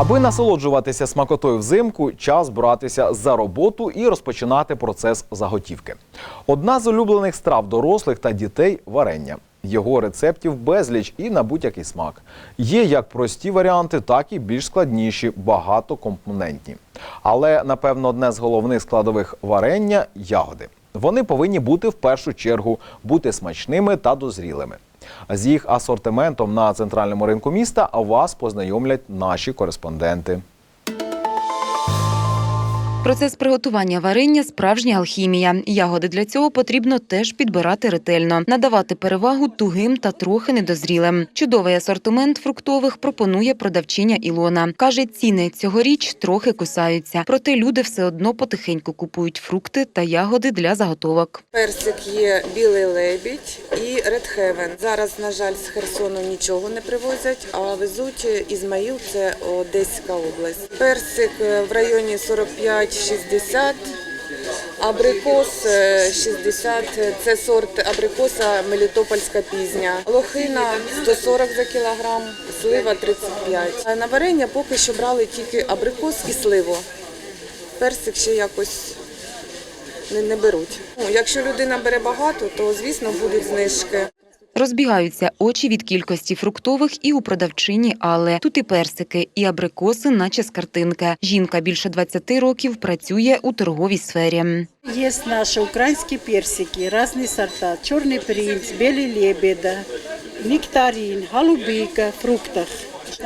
Аби насолоджуватися смакотою взимку, час братися за роботу і розпочинати процес заготівки. Одна з улюблених страв дорослих та дітей варення. Його рецептів безліч і на будь-який смак. Є як прості варіанти, так і більш складніші, багатокомпонентні. Але напевно одне з головних складових варення ягоди. Вони повинні бути в першу чергу бути смачними та дозрілими. З їх асортиментом на центральному ринку міста вас познайомлять наші кореспонденти. Процес приготування варення справжня алхімія. Ягоди для цього потрібно теж підбирати ретельно, надавати перевагу тугим та трохи недозрілим. Чудовий асортимент фруктових пропонує продавчиня Ілона. каже, ціни цьогоріч трохи кусаються, проте люди все одно потихеньку купують фрукти та ягоди для заготовок. Персик є білий лебідь і Heaven. Зараз, на жаль, з Херсону нічого не привозять, а везуть Ізмаїл, це Одеська область. Персик е, в районі 45-60, абрикос е, 60, це сорт абрикоса Мелітопольська пізня. Лохина 140 за кілограм, слива 35. А На варення поки що брали тільки абрикос і сливу. Персик ще якось не, не беруть. Ну, якщо людина бере багато, то звісно будуть знижки. Розбігаються очі від кількості фруктових і у продавчині Алли. Тут і персики, і абрикоси, наче з картинки. Жінка більше 20 років працює у торговій сфері. Есть наши украинские персики, разные сорта. Черный принц, белый лебеда, нектарин, голубика, фруктах.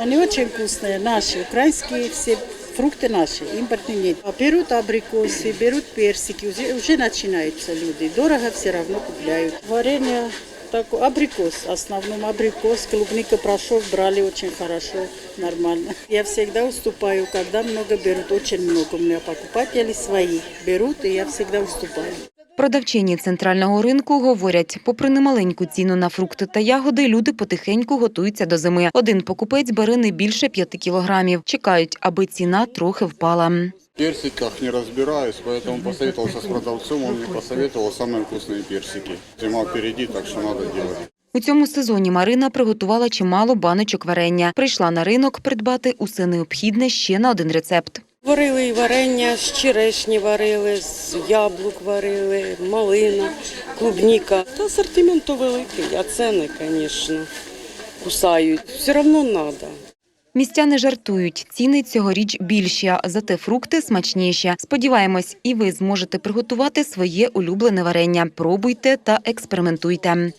Они очень вкусные, наши, украинские все фрукты наши, импортные нет. А Берут абрикосы, берут персики, уже, уже начинаются люди. Дорого все равно купляют. Варенье так, абрикос, в основном абрикос, клубника, прошел, брали очень хорошо, нормально. Я всегда уступаю, когда много берут, очень много у меня покупателей свои берут, и я всегда уступаю. Продавчині центрального ринку говорять, попри немаленьку ціну на фрукти та ягоди, люди потихеньку готуються до зими. Один покупець бере не більше 5 кілограмів. Чекають, аби ціна трохи впала. В персиках не разбираюсь, поэтому посоветовался с продавцом, он мне посоветовал самые вкусные персики. Зима впереди, так что надо делать. У цьому сезоні Марина приготувала чимало баночок варення. Прийшла на ринок придбати усе необхідне ще на один рецепт. Варили і варення, з черешні варили, з яблук варили, малина, клубніка. Та асортимент великий, а ціни, звісно, кусають. Все одно треба. Містяни жартують, ціни цьогоріч більші, зате фрукти смачніші. Сподіваємось, і ви зможете приготувати своє улюблене варення. Пробуйте та експериментуйте.